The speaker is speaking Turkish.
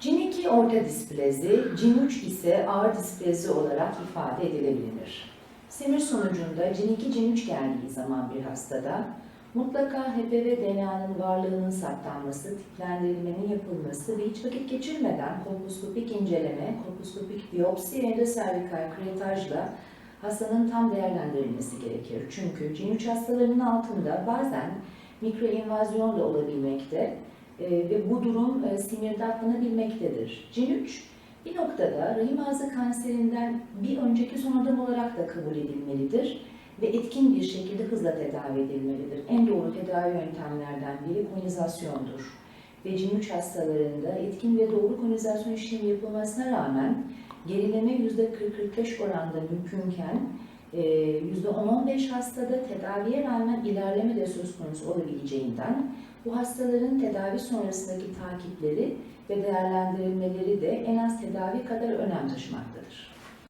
CIN2 orta displezi, CIN3 ise ağır displezi olarak ifade edilebilir. Semir sonucunda CIN2, CIN3 geldiği zaman bir hastada mutlaka HPV DNA'nın varlığının saptanması, tiplendirilmenin yapılması ve hiç vakit geçirmeden kolposkopik inceleme, kolposkopik biyopsi endoservikal kretajla hastanın tam değerlendirilmesi gerekir. Çünkü CIN3 hastalarının altında bazen mikroinvazyon da olabilmekte e, ve bu durum e, sinirde atlanabilmektedir. CIN3 bir noktada rahim ağzı kanserinden bir önceki son adım olarak da kabul edilmelidir ve etkin bir şekilde hızla tedavi edilmelidir. En doğru tedavi yöntemlerden biri konizasyondur. Ve CIN3 hastalarında etkin ve doğru konizasyon işlemi yapılmasına rağmen gerileme %40-45 oranda mümkünken e, %10-15 hastada tedaviye rağmen ilerleme de söz konusu olabileceğinden bu hastaların tedavi sonrasındaki takipleri ve değerlendirilmeleri de en az tedavi kadar önem taşımaktadır.